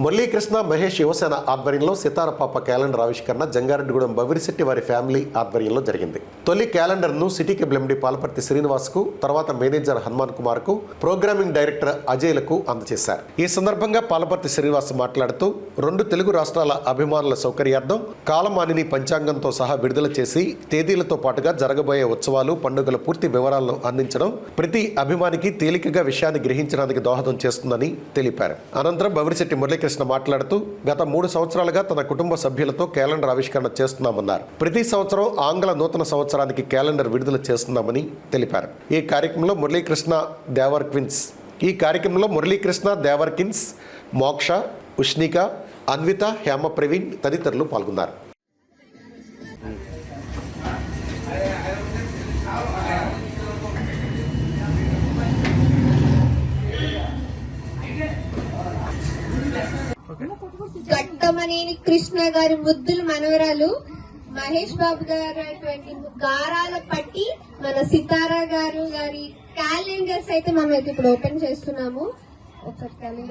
మురళీకృష్ణ మహేష్ యువసేన ఆధ్వర్యంలో సితార పాప క్యాలెండర్ ఆవిష్కరణ జంగారెడ్డిగూడెం బవిరిశెట్టి వారి ఫ్యామిలీ ఆధ్వర్యంలో జరిగింది. తొలి క్యాలెండర్ను సిటీ కేబుల్ ఎండి పాలపర్తి శ్రీనివాస్కు తర్వాత మేనేజర్ హనుమాన్ కుమార్కు ప్రోగ్రామింగ్ డైరెక్టర్ అజయ్లకు అందజేశారు. ఈ సందర్భంగా పాలపర్తి శ్రీనివాస్ మాట్లాడుతూ రెండు తెలుగు రాష్ట్రాల అభిమానుల సౌకర్యార్థం కాలమానిని పంచాంగంతో సహా విడుదల చేసి తేదీలతో పాటుగా జరగబోయే ఉత్సవాలు పండుగల పూర్తి వివరాలను అందించడం ప్రతి అభిమానికి తేలికగా విషయాన్ని గ్రహించడానికి దోహదం చేస్తుందని తెలిపారు. అనంతరం బవిరిశెట్టి కృష్ణ మాట్లాడుతూ గత మూడు సంవత్సరాలుగా తన కుటుంబ సభ్యులతో క్యాలెండర్ ఆవిష్కరణ చేస్తున్నామన్నారు. ప్రతి సంవత్సరం ఆంగ్ల నూతన సంవత్సరానికి క్యాలెండర్ విడుదల చేస్తున్నామని తెలిపారు. ఈ కార్యక్రమంలో మురళీకృష్ణ దేవర్ క్విన్స్. ఈ కార్యక్రమంలో మురళీకృష్ణ దేవర్ కిన్స్ మోక్ష ఉష్ణిక అన్విత హేమ ప్రవీణ్ తదితరులు పాల్గొన్నారు. కట్టమనేని కృష్ణ గారి ముద్దులు మనవరాలు మహేష్ బాబు గారు అటువంటి గారాల పట్టి మన సితారా గారు గారి క్యాలెండర్స్ అయితే మనం అయితే ఇప్పుడు ఓపెన్ చేస్తున్నాము. ఒక క్యాలెండర్